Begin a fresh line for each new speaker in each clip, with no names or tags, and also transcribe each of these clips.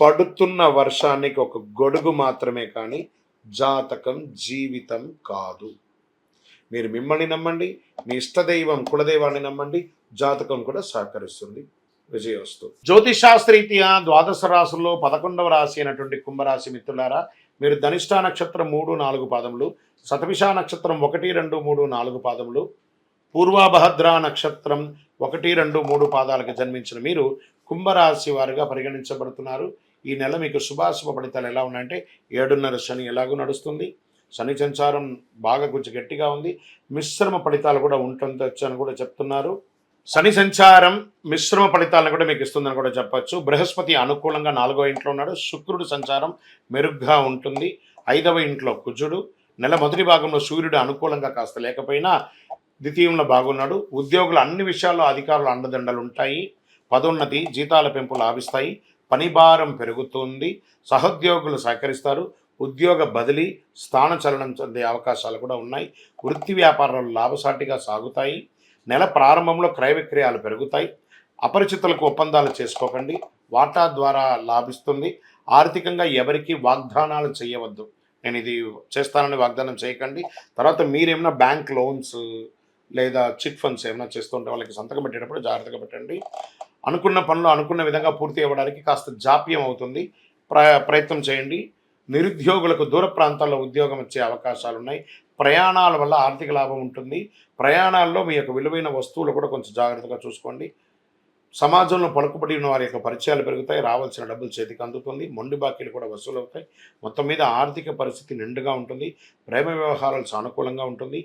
పడుతున్న వర్షానికి ఒక గొడుగు మాత్రమే కానీ జాతకం జీవితం కాదు. మీరు మిమ్మల్ని నమ్మండి మీ ఇష్టదైవం కులదైవాన్ని నమ్మండి జాతకం కూడా సహకరిస్తుంది. విజయవస్తు. జ్యోతిషాస్త్రీత్యా ద్వాదశ రాశుల్లో పదకొండవ రాశి అయినటువంటి కుంభరాశి మిత్రులారా మీరు ధనిష్టా నక్షత్రం మూడు నాలుగు పాదములు సతమిషా నక్షత్రం ఒకటి రెండు మూడు నాలుగు పాదములు పూర్వాభద్ర నక్షత్రం ఒకటి రెండు మూడు పాదాలకు జన్మించిన మీరు కుంభరాశి వారుగా పరిగణించబడుతున్నారు. ఈ నెల మీకు శుభాశుభ ఫలితాలు ఎలా ఉన్నాయంటే ఏడున్నర శని ఎలాగూ నడుస్తుంది. శని సంచారం బాగా కొంచెం గట్టిగా ఉంది. మిశ్రమ ఫలితాలు కూడా ఉంటుందచ్చు అని కూడా చెప్తున్నారు. శని సంచారం మిశ్రమ ఫలితాలను కూడా మీకు ఇస్తుందని కూడా చెప్పచ్చు. బృహస్పతి అనుకూలంగా నాలుగో ఇంట్లో ఉన్నాడు. శుక్రుడు సంచారం మెరుగ్గా ఉంటుంది. ఐదవ ఇంట్లో కుజుడు. నెల మొదటి భాగంలో సూర్యుడు అనుకూలంగా కాస్త లేకపోయినా ద్వితీయంలో బాగున్నాడు. ఉద్యోగులు అన్ని విషయాల్లో అధికారులు అండదండలు ఉంటాయి. పదోన్నతి జీతాల పెంపు లాభిస్తాయి పని భారం పెరుగుతుంది సహోద్యోగులు సహకరిస్తారు ఉద్యోగ బదిలీ స్థానచలనం చెందే అవకాశాలు కూడా ఉన్నాయి. వృత్తి వ్యాపారాలు లాభసాటిగా సాగుతాయి. నెల ప్రారంభంలో క్రయ విక్రయాలు పెరుగుతాయి. అపరిచితులకు ఒప్పందాలు చేసుకోకండి. వాటా ద్వారా లాభిస్తుంది. ఆర్థికంగా ఎవరికి వాగ్దానాలు చేయవద్దు. నేను ఇది చేస్తానని వాగ్దానం చేయకండి. తర్వాత మీరేమైనా బ్యాంక్ లోన్స్ లేదా చిట్ ఫండ్స్ ఏమైనా చేస్తుంటే వాళ్ళకి సంతకం పెట్టేటప్పుడు జాగ్రత్తగా పెట్టండి. అనుకున్న పనులు అనుకున్న విధంగా పూర్తి అవ్వడానికి కాస్త జాప్యం అవుతుంది. ప్ర ప్రయత్నం చేయండి. నిరుద్యోగులకు దూర ప్రాంతాల్లో ఉద్యోగం వచ్చే అవకాశాలు ఉన్నాయి. ప్రయాణాల వల్ల ఆర్థిక లాభం ఉంటుంది. ప్రయాణాల్లో మీ యొక్క విలువైన వస్తువులు కూడా కొంచెం జాగ్రత్తగా చూసుకోండి. సమాజంలో పలుకుబడి ఉన్న వారి యొక్క పరిచయాలు పెరుగుతాయి. రావాల్సిన డబ్బులు చేతికి అందుతుంది. మొండి బాకీలు కూడా వసూలు అవుతాయి. మొత్తం మీద ఆర్థిక పరిస్థితి నిండుగా ఉంటుంది. ప్రేమ వ్యవహారాలు సానుకూలంగా ఉంటుంది.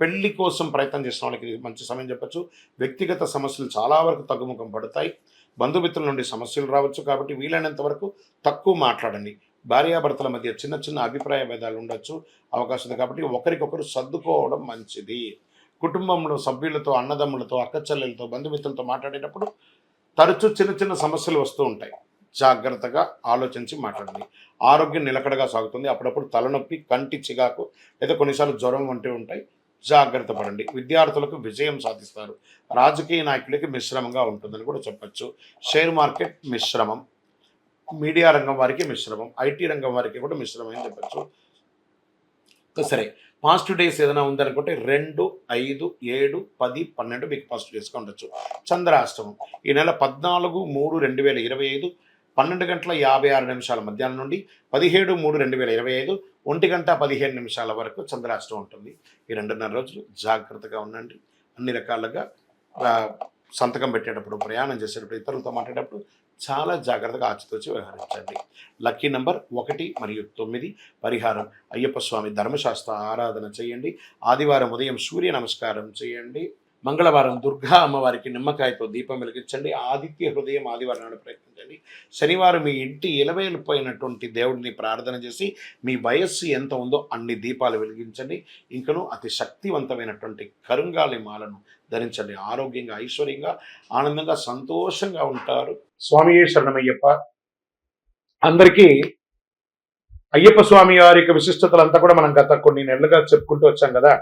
పెళ్ళి కోసం ప్రయత్నం చేసిన వాళ్ళకి మంచి సమయం చెప్పచ్చు. వ్యక్తిగత సమస్యలు చాలా వరకు తగ్గుముఖం పడతాయి. బంధుమిత్రుల నుండి సమస్యలు రావచ్చు కాబట్టి వీలైనంత వరకు తక్కువ మాట్లాడండి. భార్యాభర్తల మధ్య చిన్న చిన్న అభిప్రాయ భేదాలు ఉండొచ్చు. అవకాశం ఉంది కాబట్టి ఒకరికొకరు సర్దుకోవడం మంచిది. కుటుంబంలో సభ్యులతో అన్నదమ్ములతో అక్కచెల్లెలతో బంధుమిత్రులతో మాట్లాడేటప్పుడు తరచూ చిన్న చిన్న సమస్యలు వస్తూ ఉంటాయి. జాగ్రత్తగా ఆలోచించి మాట్లాడండి. ఆరోగ్యం నిలకడగా సాగుతుంది. అప్పుడప్పుడు తలనొప్పి కంటి చిగాకు లేదా కొన్నిసార్లు జ్వరం వంటివి ఉంటాయి. జాగ్రత్త పడండి. విద్యార్థులకు విజయం సాధిస్తారు. రాజకీయ నాయకులకి మిశ్రమంగా ఉంటుందని కూడా చెప్పచ్చు. షేర్ మార్కెట్ మిశ్రమం. మీడియా రంగం వారికి మిశ్రమం. ఐటీ రంగం వారికి కూడా మిశ్రమం అని చెప్పచ్చు. సరే. పాజిటివ్ డేస్ ఏదైనా ఉందనుకుంటే రెండు ఐదు ఏడు పది పన్నెండు మీకు పాజిటివ్ డేస్గా ఉండొచ్చు. చంద్రాష్టమం. ఈ నెల పద్నాలుగు మూడు రెండు వేల ఇరవై ఐదు పన్నెండు గంటల యాభై ఆరు నిమిషాల మధ్యాహ్నం నుండి పదిహేడు మూడు రెండు వేల ఇరవై ఐదు ఒంటి గంట పదిహేను నిమిషాల వరకు చంద్రాష్టం ఉంటుంది. ఈ రెండున్నర రోజులు జాగ్రత్తగా ఉండండి. అన్ని రకాలుగా సంతకం పెట్టేటప్పుడు ప్రయాణం చేసేటప్పుడు ఇతరులతో మాట్లాడేటప్పుడు చాలా జాగ్రత్తగా ఆచితూచి వ్యవహరించండి. లక్కీ నంబర్ ఒకటి మరియు తొమ్మిది. పరిహారం అయ్యప్ప స్వామి ధర్మశాస్త్ర ఆరాధన చేయండి. ఆదివారం ఉదయం సూర్య నమస్కారం చేయండి. మంగళవారం దుర్గా అమ్మవారికి నిమ్మకాయతో దీపం వెలిగించండి. ఆదిత్య హృదయం ఆదివారం నాడు ప్రయత్నించండి. శనివారం మీ ఇంటి ఇలవేలిపోయినటువంటి దేవుడిని ప్రార్థన చేసి మీ వయస్సు ఎంత ఉందో అన్ని దీపాలు వెలిగించండి. ఇంకను అతి శక్తివంతమైనటువంటి కరుంగాలి మాలను ధరించండి. ఆరోగ్యంగా ఐశ్వర్యంగా ఆనందంగా సంతోషంగా ఉంటారు. స్వామి శరణమయ్యప్ప. అందరికీ అయ్యప్ప స్వామి వారి యొక్క విశిష్టతలంతా కూడా మనం గత కొన్ని నెలలుగా చెప్పుకుంటూ వచ్చాం కదా.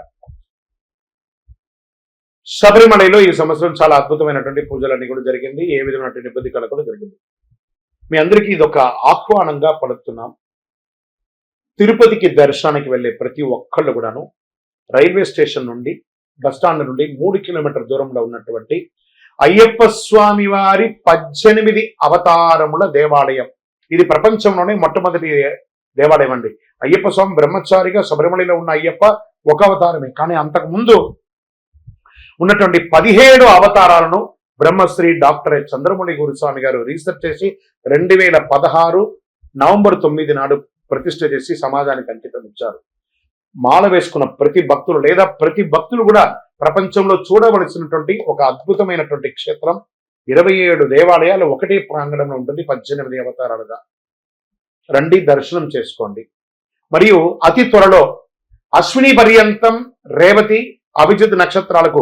శబరిమలలో ఈ సంవత్సరం చాలా అద్భుతమైనటువంటి పూజలన్నీ కూడా జరిగింది. ఏ విధమైనటువంటి ఇబ్బంది కల కూడా జరిగింది. మీ అందరికీ ఇది ఒక ఆహ్వానంగా పలుకుతున్నాం. తిరుపతికి దర్శనానికి వెళ్ళే ప్రతి ఒక్కళ్ళు కూడాను రైల్వే స్టేషన్ నుండి బస్టాండ్ నుండి మూడు కిలోమీటర్ దూరంలో ఉన్నటువంటి అయ్యప్ప స్వామి వారి పద్దెనిమిది అవతారముల దేవాలయం. ఇది ప్రపంచంలోనే మొట్టమొదటి దేవాలయం అండి. అయ్యప్ప స్వామి బ్రహ్మచారిగా శబరిమలలో ఉన్న అయ్యప్ప ఒక అవతారమే. కానీ అంతకు ముందు ఉన్నటువంటి పదిహేడు అవతారాలను బ్రహ్మశ్రీ డాక్టర్ చంద్రమౌళి గురుస్వామి గారు రీసెర్చ్ చేసి రెండు వేల పదహారు నవంబర్ తొమ్మిది నాడు ప్రతిష్ట చేసి సమాజానికి అంకితం ఇచ్చారు. మాల వేసుకున్న ప్రతి భక్తులు లేదా ప్రతి భక్తులు కూడా ప్రపంచంలో చూడవలసినటువంటి ఒక అద్భుతమైనటువంటి క్షేత్రం. ఇరవై ఏడు దేవాలయాలు ఒకటే ప్రాంగణంలో ఉంటుంది పద్దెనిమిది అవతారాలుగా. రండి దర్శనం చేసుకోండి. మరియు అతి త్వరలో అశ్విని పర్యంతం రేవతి అభిజిత్ నక్షత్రాలకు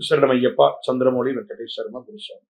శరణపి శరణమయ్యప్ప చంద్రమౌళి వెంకటేశ్వరమ గురుస్వామి